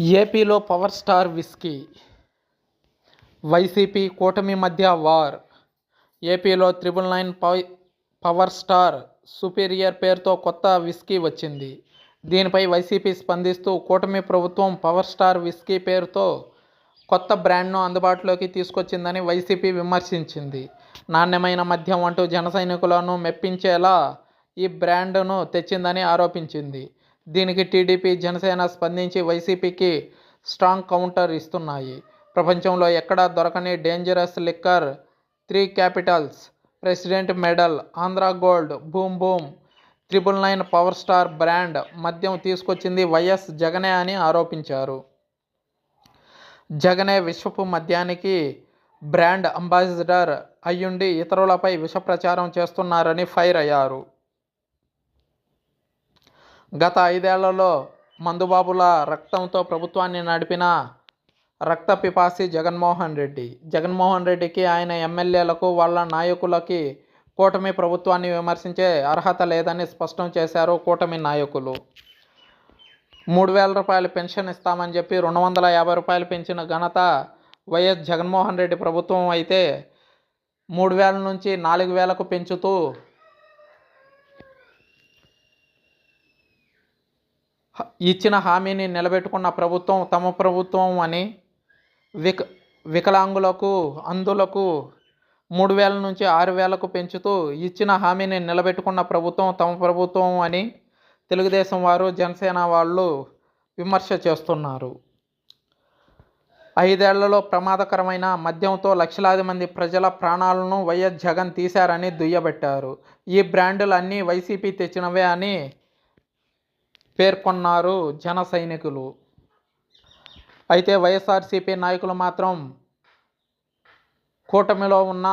ఏపీలో power star whisky YCP కూటమి మధ్య వార్. ఏపీలో triple nine power star superior పేరుతో కొత్త విస్కీ వచ్చింది. దీనిపై వైసీపీ స్పందిస్తూ కూటమి ప్రభుత్వం పవర్ స్టార్ విస్కీ పేరుతో కొత్త బ్రాండ్ను అందుబాటులోకి తీసుకొచ్చిందని వైసీపీ విమర్శించింది. నాణ్యమైన మద్యం అంటూ జన సైనికులను మెప్పించేలా ఈ బ్రాండ్ను తెచ్చిందని ఆరోపించింది. దీనికి టీడీపీ జనసేన స్పందించి వైసీపీకి స్ట్రాంగ్ కౌంటర్ ఇస్తున్నాయి. ప్రపంచంలో ఎక్కడా దొరకని dangerous liquor three capitals president medal Andhra gold boom boom triple nine power star brand మద్యం తీసుకొచ్చింది వైఎస్ జగనే అని ఆరోపించారు. జగనే విశ్వపు మద్యానికి బ్రాండ్ అంబాసిడర్ అయ్యుండి ఇతరులపై విష ప్రచారం చేస్తున్నారని ఫైర్ అయ్యారు. గత ఐదేళ్ళలో మందుబాబుల రక్తంతో ప్రభుత్వాన్ని నడిపిన రక్త పిపాసి జగన్మోహన్ రెడ్డి. జగన్మోహన్ రెడ్డికి ఆయన ఎమ్మెల్యేలకు వాళ్ళ నాయకులకి కూటమి ప్రభుత్వాన్ని విమర్శించే అర్హత లేదని స్పష్టం చేశారు కూటమి నాయకులు. మూడు వేల రూపాయల పెన్షన్ ఇస్తామని చెప్పి రెండు వందల యాభై రూపాయలు పెంచిన ఘనత వైఎస్ జగన్మోహన్ రెడ్డి ప్రభుత్వం అయితే మూడు వేల నుంచి నాలుగు వేలకు పెంచుతూ ఇచ్చిన హామీని నిలబెట్టుకున్న ప్రభుత్వం తమ ప్రభుత్వం అని విక వికలాంగులకు అందులకు మూడు వేల నుంచి ఆరు వేలకు పెంచుతూ ఇచ్చిన హామీని నిలబెట్టుకున్న ప్రభుత్వం తమ ప్రభుత్వం అని తెలుగుదేశం వారు జనసేన వాళ్ళు విమర్శ చేస్తున్నారు. ఐదేళ్ళలో ప్రమాదకరమైన మద్యంతో లక్షలాది మంది ప్రజల ప్రాణాలను వైఎస్ జగన్ తీశారని దుయ్యబట్టారు. ఈ బ్రాండులు అన్నీ వైసీపీ తెచ్చినవే అని పేర్కొన్నారు జన సైనికులు. అయితే వైఎస్ఆర్సీపీ నాయకులు మాత్రం కూటమిలో ఉన్న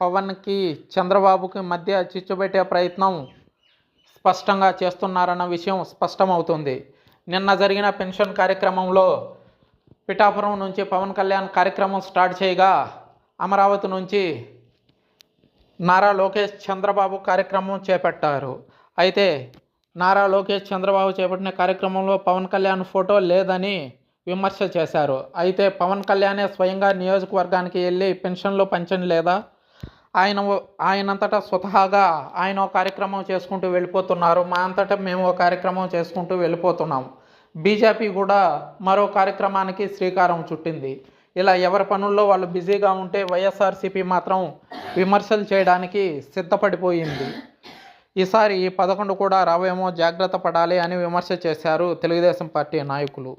పవన్కి చంద్రబాబుకి మధ్య చిచ్చుపెట్టే ప్రయత్నం స్పష్టంగా చేస్తున్నారన్న విషయం స్పష్టమవుతుంది. నిన్న జరిగిన పెన్షన్ కార్యక్రమంలో పిఠాపురం నుంచి పవన్ కళ్యాణ్ కార్యక్రమం స్టార్ట్ చేయగా అమరావతి నుంచి నారా లోకేష్ చంద్రబాబు కార్యక్రమం చేపట్టారు. అయితే నారా లోకేష్ చంద్రబాబు చేపట్టిన కార్యక్రమంలో పవన్ కళ్యాణ్ ఫోటో లేదని విమర్శ చేశారు. అయితే పవన్ కళ్యాణే స్వయంగా నియోజకవర్గానికి వెళ్ళి పెన్షన్లు పంచని లేదా? ఆయన ఆయనంతటా స్వతహాగా ఆయన ఒక కార్యక్రమం చేసుకుంటూ వెళ్ళిపోతున్నారు. మా అంతటా మేము ఒక కార్యక్రమం చేసుకుంటూ వెళ్ళిపోతున్నాం. బీజేపీ కూడా మరో కార్యక్రమానికి శ్రీకారం చుట్టింది. ఇలా ఎవరి పనుల్లో వాళ్ళు బిజీగా ఉంటే వైఎస్ఆర్సీపీ మాత్రం విమర్శలు చేయడానికి సిద్ధపడిపోయింది. ఈసారి ఈ పదకొండు కూడా రావేమో జాగ్రత్త పడాలి అని విమర్శ చేశారు తెలుగుదేశం పార్టీ నాయకులు.